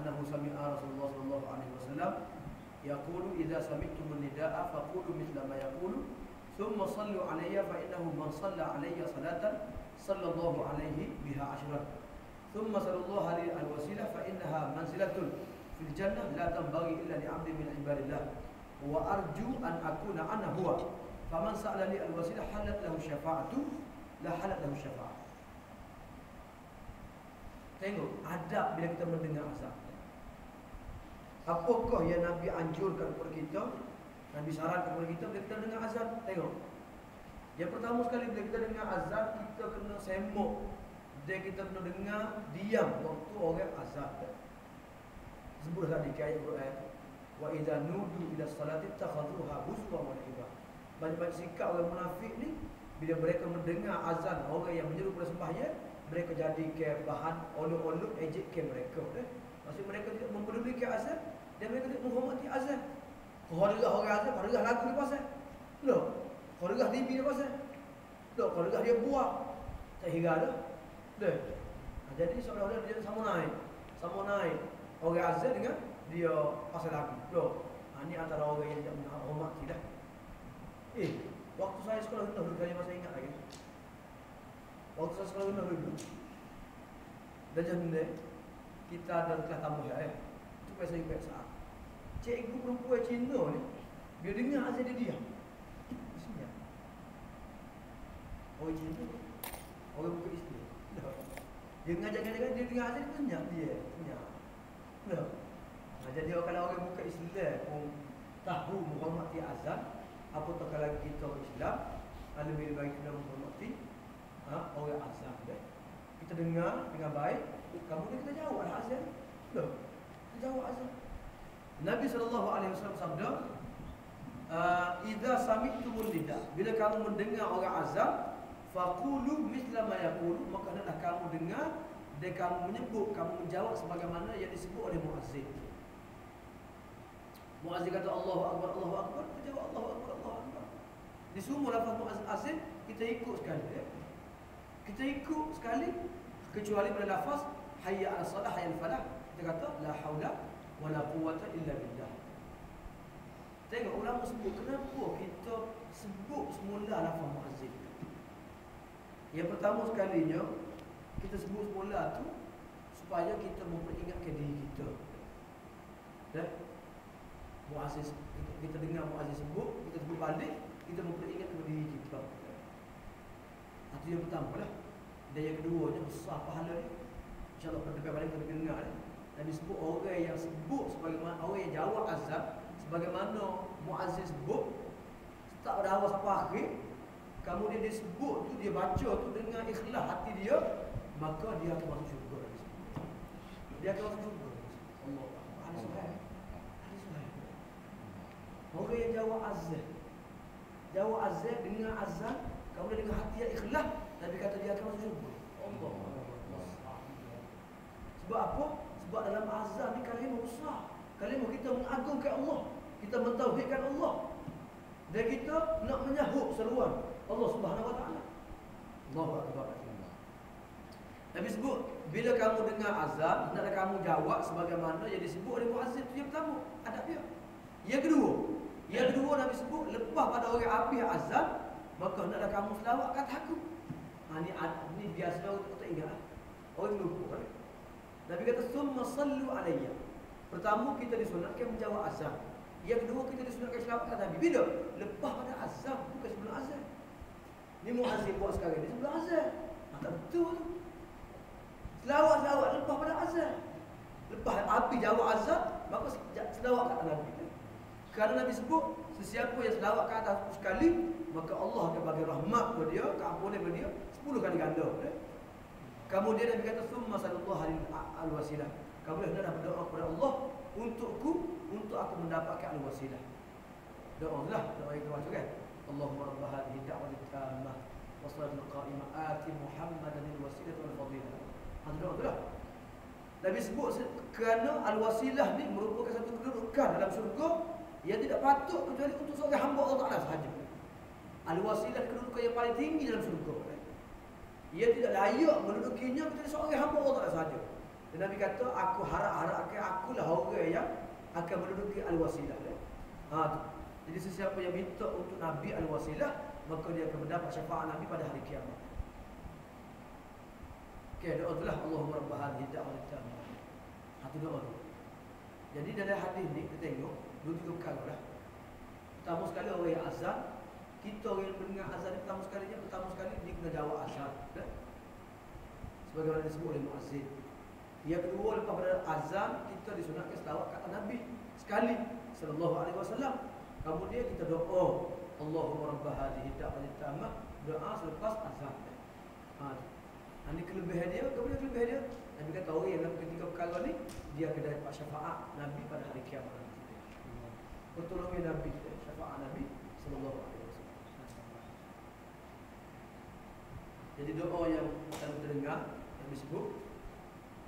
annahu sami'a Rasulullah sallallahu alaihi wasallam yaqulu idza sami'tumun nidaa faqulu mithla ma yaqulu thumma sallu alayya fa innahu man shalla alayya salatan sallallahu alaihi biha ashran thumma sallallahu alaihi alwasilah fa innaha manzilatun fil jannah la tanbaghi illa li 'abdin min ibadillah wa arju an akuna ana huwa faman sa'alani alwasilah halat lahu syafa'atu la halat lahu syafa'ah Tengok adab bila kita mendengar azan. Apakah yang Nabi anjurkan kepada kita? Nabi sarankan kepada kita bila kita dengar azan. Tengok. Yang pertama sekali bila kita dengar azan, kita kena sembok. Dan kita kena dengar diam waktu orang azan. Sebut tadi ke ayat Quran. Wa idza nudu ila salati takhadhuha huzwa wa la'iba. Banyak-banyak sikap orang munafik ni bila mereka mendengar azan orang yang menyeru kepada sembahyang, mereka jadi ke bahan olok-olok ejek ke mereka eh? Maksud mereka tidak mempedulikan azan dan mereka tidak menghormati azan. Khawarigah orang azan khawarigah lagu dia pasal loh khawarigah TV dia pasal loh khawarigah dia buat. Tak hingga dah. Deh nah, jadi seolah-olah dia sama naik. Sama naik orang azan dengan dia pasal lagu. Loh nah, ini antara orang yang tidak menghormati dah. Eh waktu saya sekolah dulu kali masa ingat lagi? Waktu saya sekolah rendah dulu Dan janda Kita ada kelas tambah ya Itu pasal saya baik saat Cikgu perempuan Cina ni Bila dengar azan dia diam. Senyap Orang Cina Orang buka isteri Dia ngajak kadang dia dengar azan dia senyap dia Senyap. Nah, jadi kalau orang buka Islam pun tahu menghormati azan, apatah kalau kita Islam, baik kita menghormati ha, orang azan dia. Kita dengar dengan baik, kemudian kita jawab azan. Loh, kita jawab azan. Nabi SAW sabda, uh, "Idza sami'tumul nida." Bila kamu mendengar orang azan, faqulu mithla ma yaqulu, maka hendaklah kamu dengar dan kamu menyebut, kamu menjawab sebagaimana yang disebut oleh muazzin. Muazzin kata Allahu akbar, Allahu akbar, kita jawab Allahu akbar, Allahu akbar. Di semua lafaz muazzin kita ikut sekali ya. Kita ikut sekali kecuali pada lafaz hayya 'ala salah hayya 'al falah. Kita kata la haula wala quwwata illa billah. Tengok ulama sebut kenapa kita sebut semula lafaz muazzin. Yang pertama sekalinya kita sebut semula tu supaya kita memperingatkan diri kita. Dan muazzin kita, kita dengar muazzin sebut, kita sebut balik, kita memperingatkan diri kita. Itu yang pertama lah. Dan yang keduanya besar pahala ni. InsyaAllah pada depan balik kita dengar ni. Dan disebut orang yang sebut sebagaimana orang yang jawab azab sebagaimana muazzin sebut tak pada awal sampai akhir kemudian dia sebut tu dia baca tu dengan ikhlas hati dia maka dia akan masuk syurga dia akan masuk syurga Allah hadis sahih orang yang jawab azab jawab azab dengan azab kemudian dengan hati yang ikhlas Nabi kata dia akan masuk syurga Allah. Sebab apa? Sebab dalam azab ni kalimah besar. Kalimah kita mengagungkan Allah. Kita mentauhidkan Allah. Dan kita nak menyahut seruan Allah subhanahu wa ta'ala. Allahu Akbar. Nabi sebut Bila kamu dengar azab Hendaklah kamu jawab sebagaimana Yang disebut oleh muazzin itu yang pertama Adab dia. Yang kedua Yang kedua Nabi sebut Lepas pada orang habis azab Maka hendaklah kamu selawat kata aku ha, ni, ni biasa orang tak ingat Orang lupa kan? Nabi kata summa sallu alayya. Pertama kita disunatkan menjawab azan. Yang kedua kita disunatkan selawat Nabi. Bila? Lepas pada azan, bukan sebelum azan. Ni muazzin buat sekarang ni sebelum azan. Ha, tak betul tu. Selawat-selawat lepas pada azan. Lepas api jawab azan, maka selawat kata Nabi. Kerana Nabi sebut, sesiapa yang selawat kata aku sekali, maka Allah akan bagi rahmat kepada dia, keampunan kepada dia, 10 kali ganda. Eh? Kemudian Nabi kata summa sallallahu al wasilah. Kemudian hendaklah berdoa kepada Allah untukku untuk aku mendapatkan al wasilah. Doa lah doa yang kita kan. Allahumma rabb hadhihi da'wati tammah wa salatul qa'imah ati Muhammadan al wasilah wal fadilah. Hadi doa itulah. Nabi sebut kerana al wasilah ni merupakan satu kedudukan dalam syurga yang tidak patut kecuali untuk seorang hamba Allah Taala sahaja. Al wasilah kedudukan yang paling tinggi dalam syurga. Ia tidak layak mendudukinya kecuali seorang hamba Allah Taala sahaja. Dan Nabi kata aku harap-harap aku lah orang yang akan menduduki al-wasilah. Ha, jadi sesiapa yang minta untuk Nabi al-wasilah maka dia akan mendapat syafaat Nabi pada hari kiamat. Okey, doa itulah Allahumma rabb hadhihi. Satu doa tu. Jadi dalam hadis ni kita tengok dua tiga. Pertama sekali orang yang azan, kita orang yang mendengar azan pertama sekali dia pertama sekali dia kena jawab azan. Ya? Sebagaimana disebut oleh muazzin. Yang kedua lepas pada azan kita disunatkan selawat kata Nabi sekali sallallahu alaihi wasallam. Kemudian kita doa Allahumma rabb hadhihi da'wah tamah doa selepas azan. Ha. Ini kelebihan dia, kemudian kelebihan dia Nabi kata orang yang dalam ketika perkara ni dia akan dapat syafaat Nabi pada hari kiamat. Pertolongan Nabi syafaat Nabi sallallahu alaihi wasallam. Jadi doa yang kita dengar yang disebut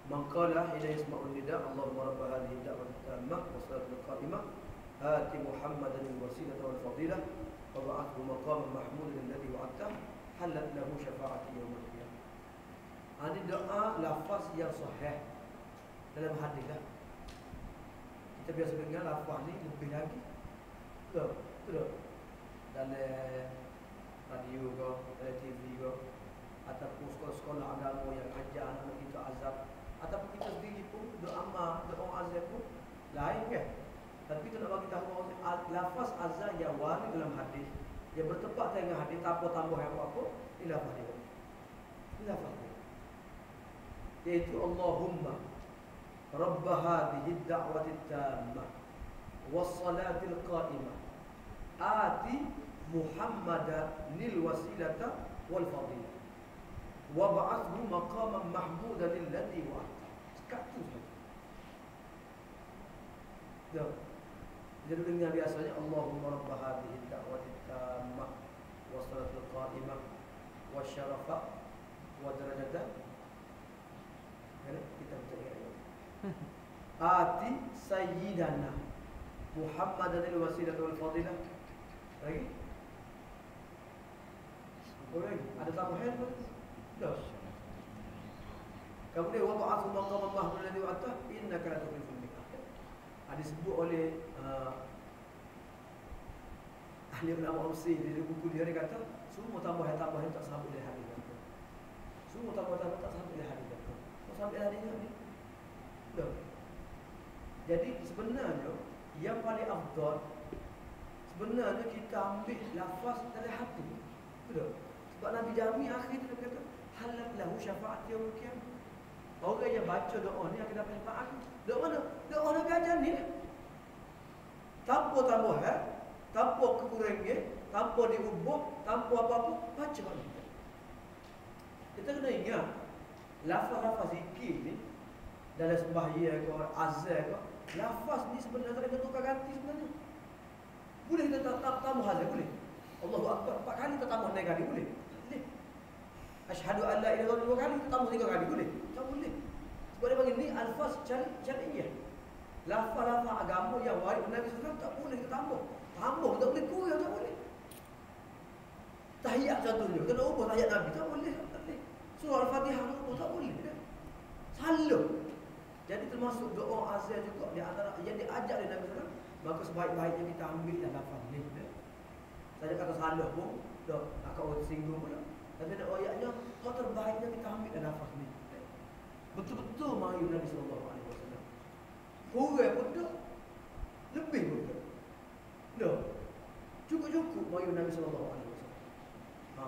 Maqala ila yasma'ul nida Allahumma rabb hadhihi da'wah tammah wa salatul qa'imah hati Muhammadan al-wasilah wal fadilah wa ba'athu maqaman mahmudan alladhi wa'adta halat lahu syafa'ati yawm al-qiyamah. Ini doa lafaz yang sahih dalam hadis lah. Kita biasa dengar lafaz ni lebih lagi. Betul, betul. Dalam radio ke, TV ke, ataupun sekolah-sekolah agama yang ajar anak kita azab, ataupun kita sendiri pun doa amma, doa azab pun lain kan? Tapi kita nak bagi tahu lafaz azan yang warid dalam hadis yang bertepat dengan hadis tanpa tambah apa-apa ini lafaz dia. Lafaz dia. Iaitu Allahumma Rabb hadhihi ad-da'wati at-tammah was-salati al-qa'imah ati Muhammadan lil wasilata wal fadilah wa ba'athu maqaman mahmudan alladhi wa'ata. Sekat tu saja. Dah. Jadi dengar biasanya Allahumma rabb hadhihi ad-da'wati at-tammah wa salatul qa'imah wa syarafa wa darajatan Kan kita baca ayat. Ati sayyidana Muhammadan al-wasilah wal fadilah. Lagi? Ada tambahan pun? Dah. Kemudian wa ba'athu maqaman mahmud alladhi wa'ata innaka la tukhliful mi'ad. Ada disebut oleh uh, ahli ulama Usi di buku dia dia kata semua tambahan tak dari hadis kata. Semua tambahan tak dari hadis kata. Tak sampai dari hadis Dah. Jadi sebenarnya yang paling afdal sebenarnya kita ambil lafaz dari hati. Betul? Sebab Nabi Jami akhir dia kata halal lahu syafaat yaumul qiyamah. Orang yang baca doa ni akan dapat syafaat. Doa mana? Doa Nabi ajar ni. Tanpa tambah ya. Tanpa kekurangan, tanpa diubah, tanpa apa-apa, baca ni. Kita kena ingat lafaz-lafaz zikir ni dalam sembahyang ke azan ke lafaz ni sebenarnya kena tukar ganti sebenarnya. Boleh kita tak tak tambah azan boleh. Allahu akbar empat kali kita tambah naik kali boleh. Boleh. Asyhadu an la ilaha illallah dua kali tambah tiga kali boleh. Tak boleh. Sebab dia bagi ni alfaz cari syariah. Lafaz-lafaz agama yang waris Nabi SAW tak boleh kita tambah. Tambah tak boleh kurang tak boleh. Tahiyat contohnya, kena ubah tahiyat Nabi tak boleh. Tak boleh. Surah Al-Fatihah ubah tak boleh. Salah. Jadi termasuk doa azan juga di antara yang diajar oleh Nabi SAW. Maka sebaik-baiknya kita ambil dalam lafaz ni. Saya kata salah pun, dah akak orang singgung pun. Tapi nak ayatnya, kau terbaiknya kita ambil dalam lafaz ni. Betul-betul mahu Nabi SAW. Kurang pun tak. Lebih pun tak. Cukup-cukup mahu Nabi SAW. Ha.